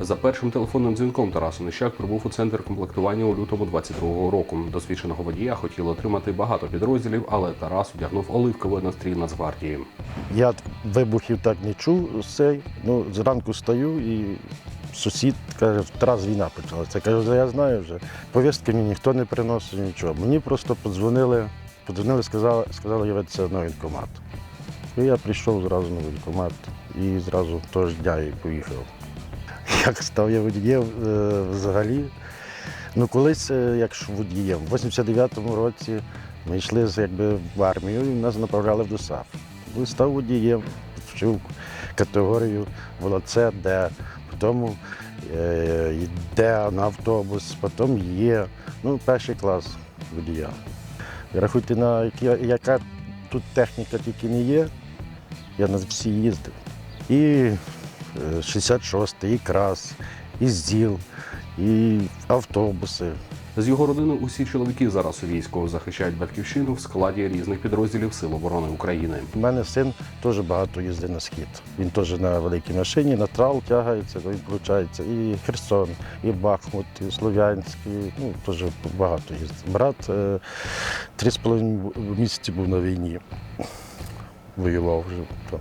За першим телефонним дзвінком Тарас Онищак прибув у центр комплектування у лютому 22-го року. Досвідченого водія хотіли отримати багато підрозділів, але Тарас одягнув оливковий настрій Нацгвардії. Я вибухів так не чув цей. Ну, зранку стою і сусід каже, Тарас війна почалася. Кажу, я знаю вже. Повістки мені ніхто не приносив нічого. Мені просто подзвонили, подзвонили, сказали, сказали явитися на воєнкомат. І я прийшов зразу на воєнкомат і зразу того ж дня і поїхав. Як став я водієм е, взагалі. Ну, колись, е, як водієм, в 89-му році ми йшли якби, в армію і нас направляли в ДОСАФ. Ну, Став водієм, вчив категорію волоце, де, потім е, йде на автобус, потім є ну, перший клас водія. Рахуйте, на яка тут техніка тільки не є, я на всі їздив. І 66-й, і крас, і ЗІЛ, і автобуси. З його родини усі чоловіки зараз у війську захищають батьківщину в складі різних підрозділів Сил оборони України. У мене син теж багато їздить на схід. Він теж на великій машині, на трал тягається, він виходить і Херсон, і Бахмут, і Слов'янськ, ну, теж багато їздить. Брат е, три з половиною місяці був на війні. Воював вже там.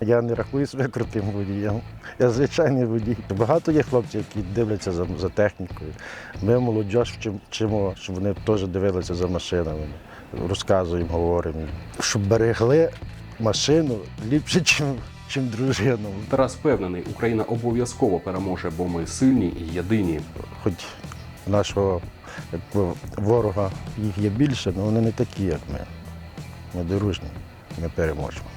Я не рахую себе крутим водієм. Я звичайний водій. Багато є хлопців, які дивляться за, за технікою. Ми молодь вчимо, щоб вони теж дивилися за машинами. Розказуємо, говоримо. Щоб берегли машину ліпше, ніж чим дружину. Тарас впевнений, Україна обов'язково переможе, бо ми сильні і єдині. Хоч нашого якби, ворога їх є більше, але вони не такі, як ми. Ми дружні, ми переможемо.